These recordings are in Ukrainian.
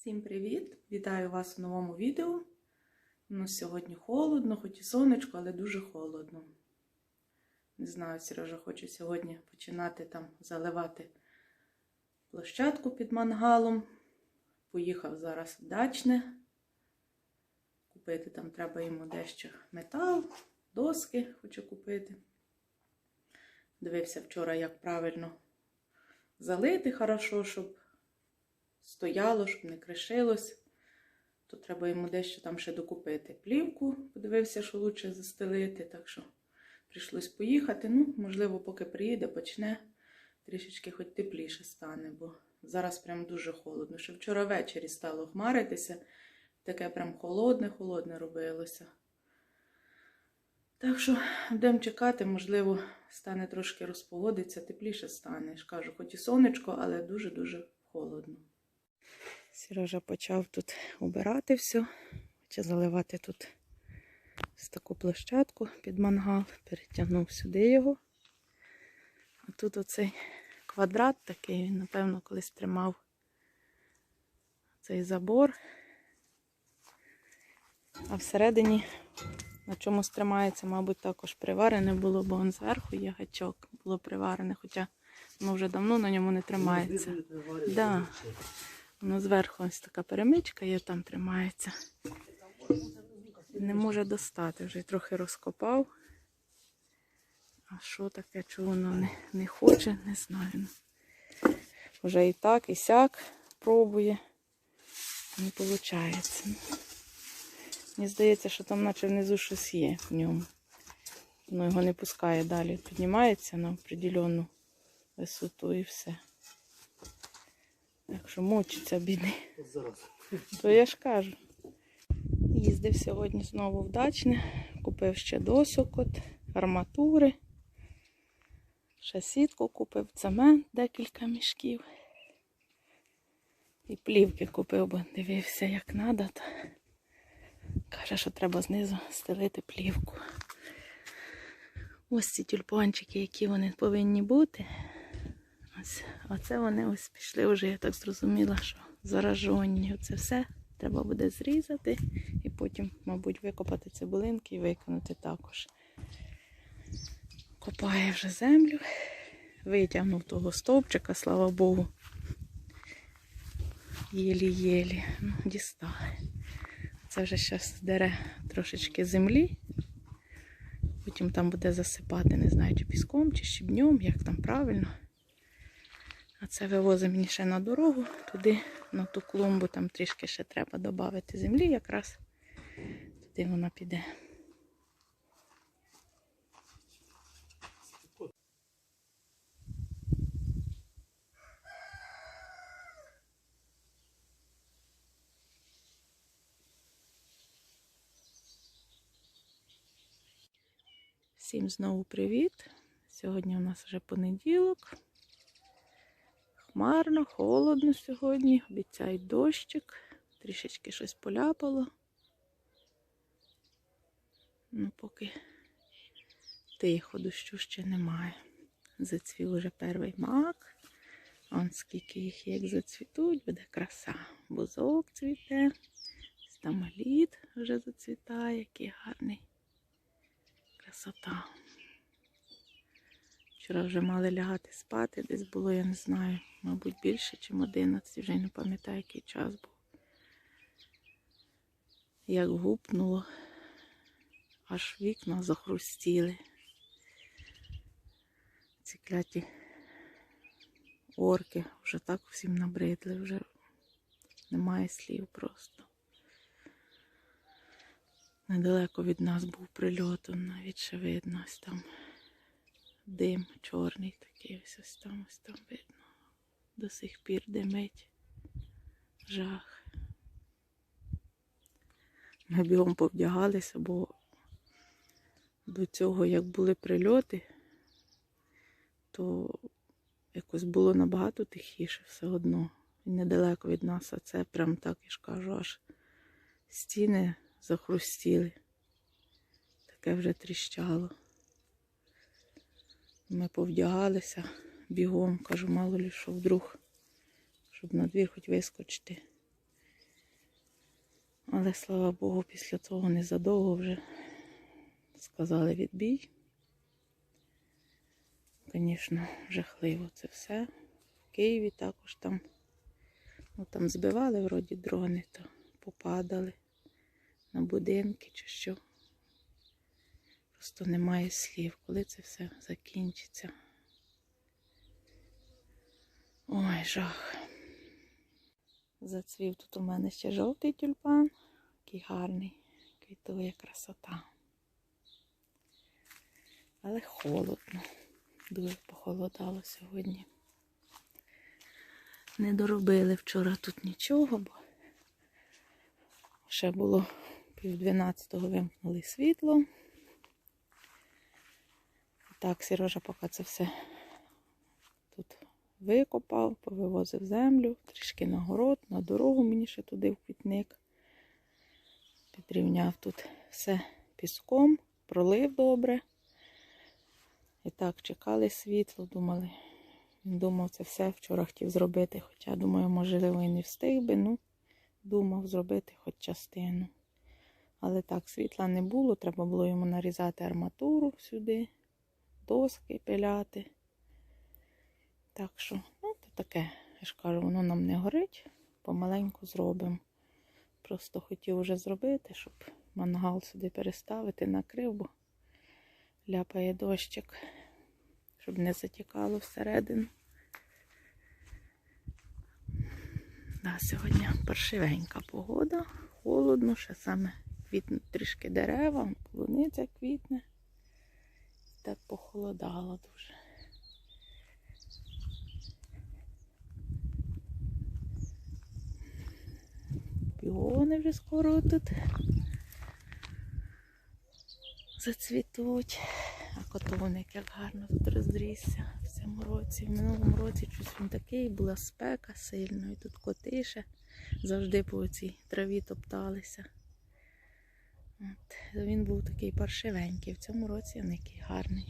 Всім привіт! Вітаю вас в новому відео. У сьогодні холодно, хоч і сонечко, але дуже холодно. Не знаю, Сережа хоче сьогодні починати там заливати площадку під мангалом. Поїхав зараз в дачне. Купити там треба йому дещо метал, доски хочу купити. Дивився вчора, як правильно залити хорошо, щоб стояло, щоб не кришилось. То треба йому дещо там ще докупити. Плівку, подивився, що краще застелити, так що прийшлось поїхати. Ну, можливо, поки приїде, почне трішечки хоч тепліше стане, бо зараз прям дуже холодно. Ще вчора ввечері стало хмаритися, таке прям холодне-холодне робилося. Так що будемо чекати, можливо, стане трошки розпогодиться, тепліше стане. Кажу, хоч і сонечко, але дуже-дуже холодно. Сережа почав тут убирати все, хоче заливати тут ось таку площадку під мангал, перетягнув сюди його. А тут оцей квадрат такий, він, напевно, колись тримав цей забор. А всередині на чомусь тримається, мабуть, також приварене було, бо он зверху є гачок, було приварене, хоча воно вже давно на ньому не тримається. Да. Воно зверху ось така перемичка є, там тримається. Не може достати, вже трохи розкопав. А що таке, чого воно не, не хоче, не знаю. Вже і так, і сяк пробує. Не виходить. Мені здається, що там наче внизу щось є в ньому. Воно його не пускає далі. Піднімається на определенну висоту і все. Так що мучиться бідний. То я ж кажу. Їздив сьогодні знову в дачне, купив ще досок, от, арматури, ще сітку купив цемент декілька мішків. І плівки купив, бо дивився, як треба. То каже, що треба знизу стелити плівку. Ось ці тюльпанчики, які вони повинні бути. Ось, оце вони ось пішли вже, я так зрозуміла, що заражені. Оце все треба буде зрізати і потім, мабуть, викопати цибулинки і викинути також. Копає вже землю, витягнув того стовпчика, слава Богу. Єлі-єлі. Ну, дістали. Це вже зараз дере трошечки землі. Потім там буде засипати, не знаю, чи піском, чи щебнем, як там правильно. Це вивозить мені ще на дорогу, туди, на ту клумбу, там трішки ще треба додати землі якраз. Туди вона піде. Всім знову привіт. Сьогодні у нас вже понеділок. Хмарно, холодно сьогодні. Обіцяють дощик. Трішечки щось поляпало. Ну, поки тихо, дощу ще немає. Зацвів уже перший мак. Он скільки їх як зацвітуть, буде краса. Бузок цвіте. Стамаліт вже зацвітає, який гарний. Красота. Вчора вже мали лягати спати, десь було, я не знаю, мабуть, більше, ніж 11, вже не пам'ятаю, який час був. Як гупнуло, аж вікна захрустіли. Ці кляті орки вже так всім набридли, вже немає слів просто. Недалеко від нас був прильот, навіть ще видно ось там дим чорний такий, ось ось там, ось там видно. До сих пір димить. Жах. Ми бігом повдягалися, бо до цього, як були прильоти, то якось було набагато тихіше все одно. І недалеко від нас, а це прям так, я ж кажу, аж стіни захрустіли. Таке вже тріщало. Ми повдягалися бігом, кажу, мало ли що вдруг, щоб на двір хоч вискочити. Але слава Богу, після того незадовго вже сказали відбій. Звісно, жахливо це все. В Києві також там, ну там збивали вроді дрони, то попадали на будинки чи що. Просто немає слів, коли це все закінчиться. Ой, жах. Зацвів тут у мене ще жовтий тюльпан, який гарний, квітує красота. Але холодно, дуже похолодало сьогодні. Не доробили вчора тут нічого, бо ще було пів дванадцятого вимкнули світло. Так, Сережа поки це все тут викопав, повивозив землю, трішки на город, на дорогу мені ще туди в квітник. Підрівняв тут все піском, пролив добре. І так, чекали світло, думали. Він думав, це все вчора хотів зробити. Хоча, думаю, можливо, і не встиг би, ну, думав зробити хоч частину. Але так, світла не було, треба було йому нарізати арматуру сюди, доски пиляти. Так що, ну, то таке, я ж кажу, воно нам не горить, помаленьку зробимо. Просто хотів уже зробити, щоб мангал сюди переставити, накрив, бо ляпає дощик, щоб не затікало всередину. Да, сьогодні паршивенька погода, холодно, ще саме квітнуть трішки дерева, полуниця квітне. Так похолодало дуже. Піони вже скоро тут зацвітуть. А котовник як гарно тут розрісся в цьому році. В минулому році щось він такий, була спека сильна, і тут коти ще завжди по цій траві топталися. От. Він був такий паршивенький. В цьому році він який гарний.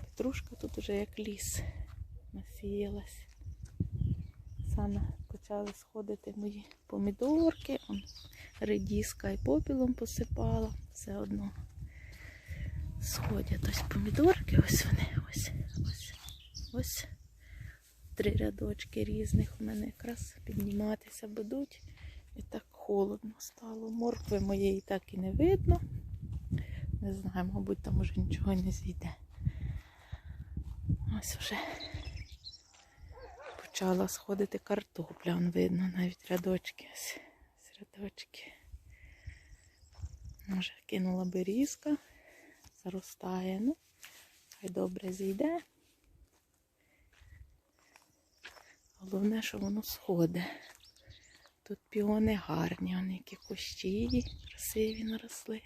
Петрушка тут уже як ліс насіялась. Саме почали сходити мої помідорки. Он редіска і попілом посипала. Все одно сходять ось помідорки, ось вони, ось, ось, ось. Три рядочки різних у мене якраз підніматися будуть. І так холодно стало. Моркви моєї так і не видно. Не знаю, мабуть, там уже нічого не зійде. Ось вже почала сходити картопля, он видно, навіть рядочки. Ось, рядочки. Може, кинула берізка, заростає, ну, хай добре зійде. Головне, що воно сходить. Тут піони гарні, вони які кущі, красиві наросли.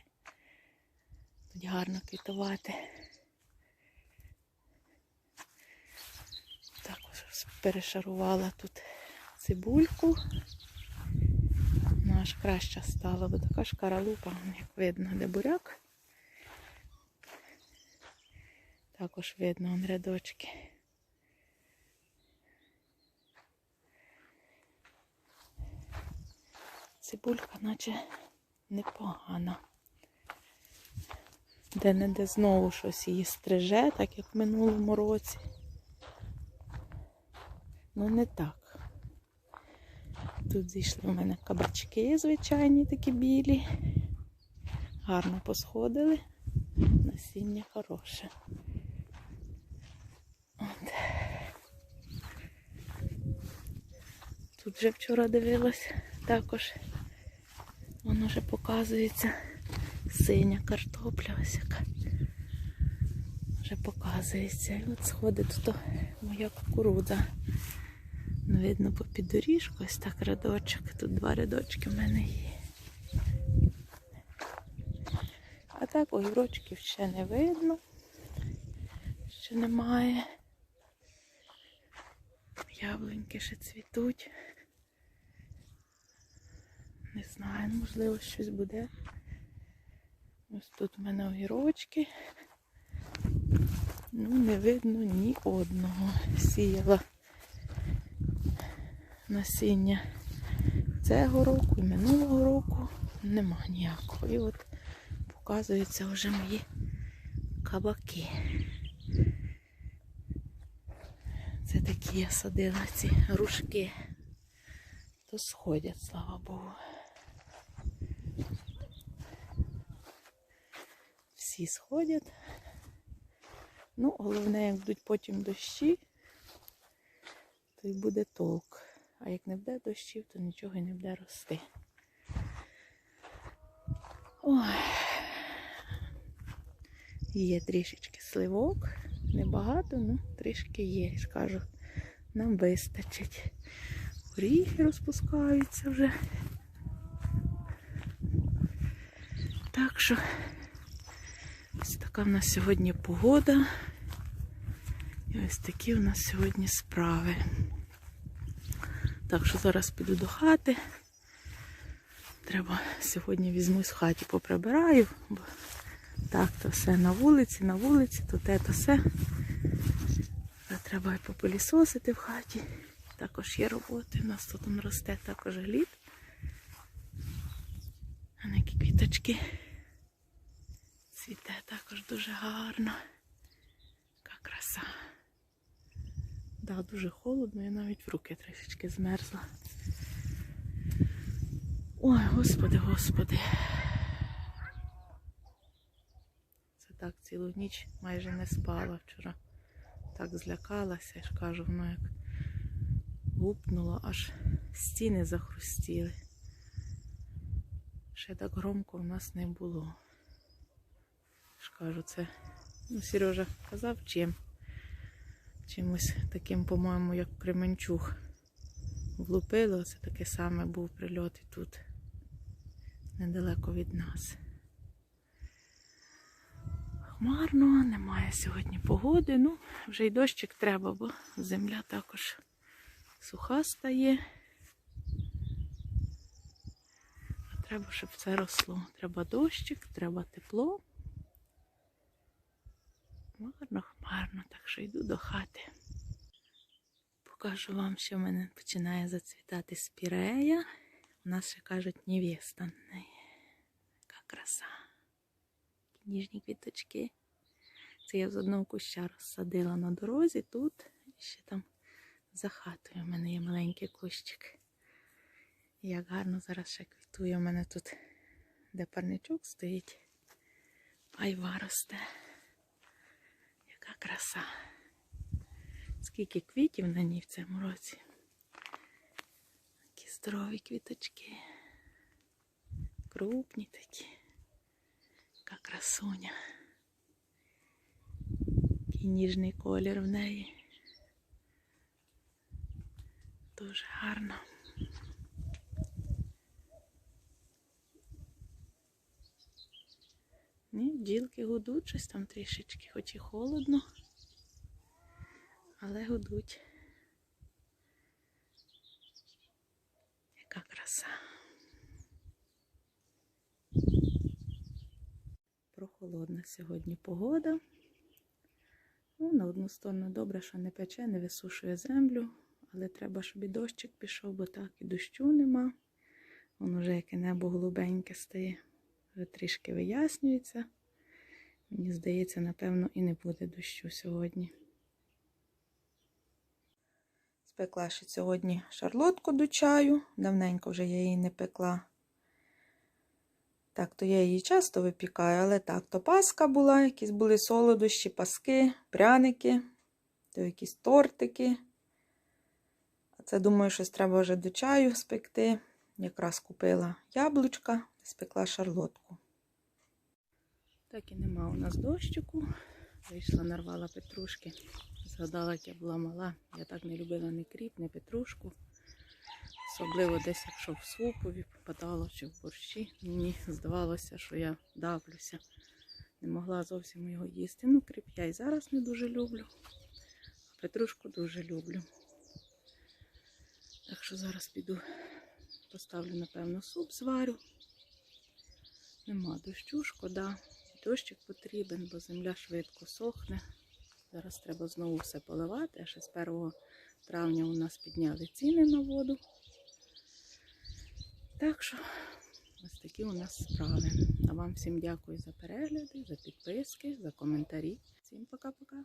Тут гарно квітувати. Також перешарувала тут цибульку. Вона аж краща стала, бо така ж каралупа, як видно, де буряк. Також видно он рядочки. Цибулька наче непогана. Де-не-де знову щось її стриже, так як в минулому році. Ну не так. Тут зійшли в мене кабачки звичайні такі білі. Гарно посходили. Насіння хороше. От. Тут вже вчора дивилась також. Воно вже показується синя картопля ось яка. Вже показується. І от сходить тут моя кукурудза. Ну, Видно по піддоріжку, ось так рядочок. Тут два рядочки в мене є. А так огірочків ще не видно. Ще немає. Яблуньки ще цвітуть. Не знаю, можливо, щось буде. Ось тут у мене огірочки. Ну, не видно ні одного. Сіяла насіння цього року, і минулого року нема ніякого. І от показуються вже мої кабаки. Це такі я садила ці рушки. То сходять, слава Богу. Всі сходять. Ну, головне, як будуть потім дощі, то й буде толк. А як не буде дощів, то нічого й не буде рости. Ой. Є трішечки сливок. Небагато, ну трішки є. Я ж кажу, нам вистачить. Горіхи розпускаються вже. Так що ось така в нас сьогодні погода. І ось такі в нас сьогодні справи. Так що зараз піду до хати. Треба сьогодні візьмусь в хаті, поприбираю, бо так, то все на вулиці, на вулиці, то те, то все. Треба і попилісосити в хаті. Також є роботи. У нас тут росте також глід. А не які квіточки. Цвіте також дуже гарно. Яка краса. Да, дуже холодно, я навіть в руки трішечки змерзла. Ой, господи, господи. Це так цілу ніч майже не спала вчора. Так злякалася, я ж кажу, воно як гупнуло, аж стіни захрустіли. Ще так громко в нас не було. Кажу, це, ну, Сережа казав чим. Чимось таким, по-моєму, як Кременчуг. Влупило, це таке саме був прильот і тут, недалеко від нас. Хмарно, немає сьогодні погоди. Ну, вже й дощик треба, бо земля також суха стає. А треба, щоб це росло. Треба дощик, треба тепло. Хмарно, хмарно, так що йду до хати. Покажу вам, що в мене починає зацвітати спірея. У нас ще кажуть невеста. Яка краса. Ніжні квіточки. Це я з одного куща розсадила на дорозі тут. І ще там за хатою в мене є маленький кущик. Як гарно зараз ще квітує у мене тут, де парничок стоїть. Айва росте. Яка краса. Скільки квітів на ній в цьому році. Такі здорові квіточки. Крупні такі. Яка красуня. Який ніжний колір в неї. Дуже гарно. Бджілки гудуть щось там трішечки, хоч і холодно, але гудуть. Яка краса. Прохолодна сьогодні погода. Ну, на одну сторону добре, що не пече, не висушує землю, але треба, щоб і дощик пішов, бо так і дощу нема. Воно вже яке небо голубеньке стає, вже трішки вияснюється. Мені здається, напевно, і не буде дощу сьогодні. Спекла ще сьогодні шарлотку до чаю. Давненько вже я її не пекла. Так, то я її часто випікаю, але так, то паска була, якісь були солодощі, паски, пряники, то якісь тортики. А це, думаю, щось треба вже до чаю спекти. Якраз купила яблучка, спекла шарлотку. Так і нема у нас дощику. Вийшла, нарвала петрушки. Згадала, як я була мала. Я так не любила ні кріп, ні петрушку. Особливо десь, якщо в супові попадало чи в борщі. Мені здавалося, що я давлюся. Не могла зовсім його їсти. Ну, кріп я і зараз не дуже люблю. А петрушку дуже люблю. Так що зараз піду, поставлю, напевно, суп зварю. Нема дощу, шкода. Дощик потрібен, бо земля швидко сохне. Зараз треба знову все поливати. А ще з 1 травня у нас підняли ціни на воду. Так що ось такі у нас справи. А вам всім дякую за перегляди, за підписки, за коментарі. Всім пока-пока.